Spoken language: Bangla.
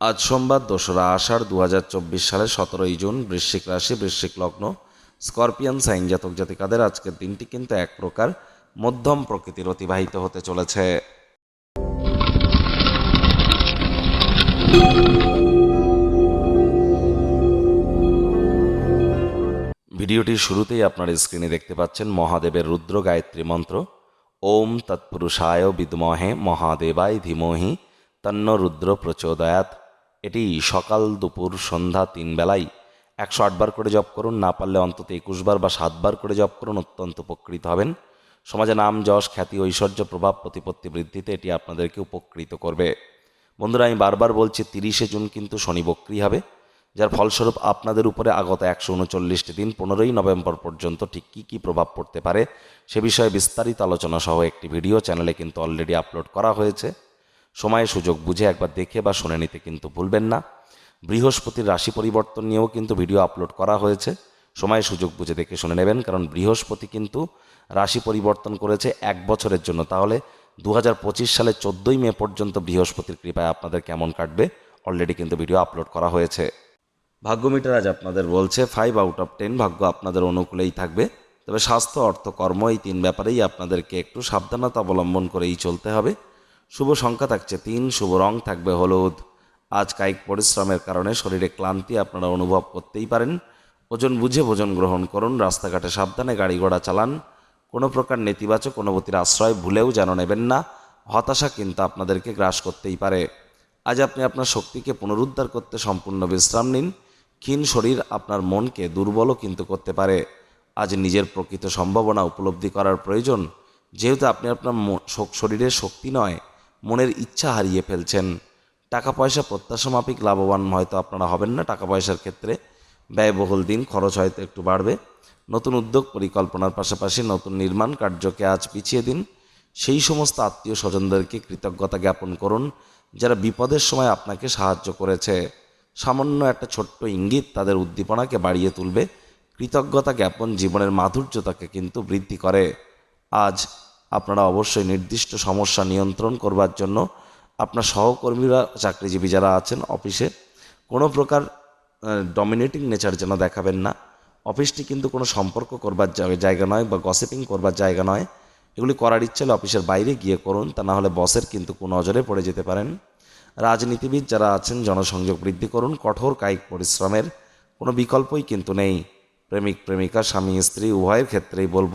আজ সোমবার দোসরা আষাঢ় দু হাজার চব্বিশ সালের সতেরোই জুন, বৃশ্চিক রাশি, বৃশ্চিক লগ্ন। স্করপিয়ান, সাইন জাতক জাতিকাদের আজকের দিনটি কিন্তু এক প্রকার মধ্যম প্রকৃতির অতিবাহিত হতে চলেছে। ভিডিওটির শুরুতেই আপনার স্ক্রিনে দেখতে পাচ্ছেন মহাদেবের রুদ্র গায়ত্রী মন্ত্র। ওম তৎপুরুষায় বিদ্মহে মহাদেবায় ধীমহি তন্ন রুদ্র প্রচোদয়াত এটি সকাল দুপুর সন্ধ্যা তিন বেলায় একশো আটবার করে জপ করুন, না পারলে অন্তত একুশবার বা সাতবার করে জপ করুন, অত্যন্ত উপকৃত হবেন। সমাজে নাম, যশ, খ্যাতি, ঐশ্বর্য, প্রভাব, প্রতিপত্তি বৃদ্ধিতে এটি আপনাদেরকে উপকৃত করবে। বন্ধুরা, আমি বারবার বলছি, তিরিশে জুন কিন্তু শনি বক্রি হবে, যার ফলস্বরূপ আপনাদের উপরে আগত একশো উনচল্লিশটি দিন পনেরোই নভেম্বর পর্যন্ত ঠিক কী কী প্রভাব পড়তে পারে, সে বিষয়ে বিস্তারিত আলোচনা সহ একটি ভিডিও চ্যানেলে কিন্তু অলরেডি আপলোড করা হয়েছে। সময়ে সুযোগ বুঝে একবার দেখে বা শুনে নিতে কিন্তু ভুলবেন না। বৃহস্পতির রাশি পরিবর্তন নিয়েও কিন্তু ভিডিও আপলোড করা হয়েছে। সময় সুযোগ বুঝে দেখে শুনে নেবেন, কারণ বৃহস্পতি কিন্তু রাশি পরিবর্তন করেছে এক বছরের জন্য। তাহলে দু সালের চোদ্দোই মে পর্যন্ত বৃহস্পতির কৃপায় আপনাদের কেমন কাটবে? অলরেডি কিন্তু ভিডিও আপলোড করা হয়েছে। ভাগ্য মিটার আজ আপনাদের বলছে ফাইভ আউট অফ টেন ভাগ্য আপনাদের অনুকূলেই থাকবে। তবে স্বাস্থ্য, অর্থ, কর্ম এই তিন ব্যাপারেই আপনাদেরকে একটু সাবধানতা অবলম্বন করেই চলতে হবে। শুভ সংখ্যা থাকছে তিন, শুভ রং থাকবে হলুদ। আজ কায়িক পরিশ্রমের কারণে শরীরে ক্লান্তি আপনারা অনুভব করতেই পারেন। ওজন বুঝে ভোজন গ্রহণ করুন, রাস্তাঘাটে সাবধানে গাড়ি ঘোড়া চালান। কোনো প্রকার নেতিবাচক অনুভূতির আশ্রয় ভুলেও যেন নেবেন না, হতাশা কিন্তু আপনাদেরকে গ্রাস করতেই পারে। আজ আপনি আপনার শক্তিকে পুনরুদ্ধার করতে সম্পূর্ণ বিশ্রাম নিন, ক্ষীণ শরীর আপনার মনকে দুর্বলও কিন্তু করতে পারে। আজ নিজের প্রকৃত সম্ভাবনা উপলব্ধি করার প্রয়োজন, যেহেতু আপনি আপনার শরীরের শক্তি নয়। মনের ইচ্ছা হারিয়ে ফেলছেন। টাকা পয়সা প্রত্যাশা মাফিক লাভবান হয়তো আপনারা হবেন না টাকা পয়সার ক্ষেত্রে। ব্যয়বহুল দিন, খরচ হয়তো একটু বাড়বে। নতুন উদ্যোগ পরিকল্পনার পাশাপাশি নতুন নির্মাণ কার্যকে আজ পিছিয়ে দিন। সেই সমস্ত আত্মীয় স্বজনদেরকে কৃতজ্ঞতা জ্ঞাপন করুন, যারা বিপদের সময় আপনাকে সাহায্য করেছে। সামান্য একটা ছোট্ট ইঙ্গিত তাদের উদ্দীপনাকে বাড়িয়ে তুলবে। কৃতজ্ঞতা জ্ঞাপন জীবনের মাধুর্যতাকে কিন্তু বৃদ্ধি করে। আজ আপনারা অবশ্যই নির্দিষ্ট সমস্যা নিয়ন্ত্রণ করবার জন্য আপনার সহকর্মীরা, চাকরিজীবী যারা আছেন অফিসে, কোনো প্রকার ডমিনেটিং নেচার যেন দেখাবেন না। অফিসটি কিন্তু কোনো সম্পর্ক করবার জায়গা নয় বা গসিপিং করবার জায়গা নয়। এগুলি করার ইচ্ছে হলে অফিসের বাইরে গিয়ে করুন, তা না হলে বসের কিন্তু কোনো নজরে পড়ে যেতে পারেন। রাজনীতিবিদ যারা আছেন, জনসংযোগ বৃদ্ধি করুন, কঠোর কায়িক পরিশ্রমের কোনো বিকল্পই কিন্তু নেই। প্রেমিক, প্রেমিকা, স্বামী, স্ত্রী, উভয়ের ক্ষেত্রেই বলব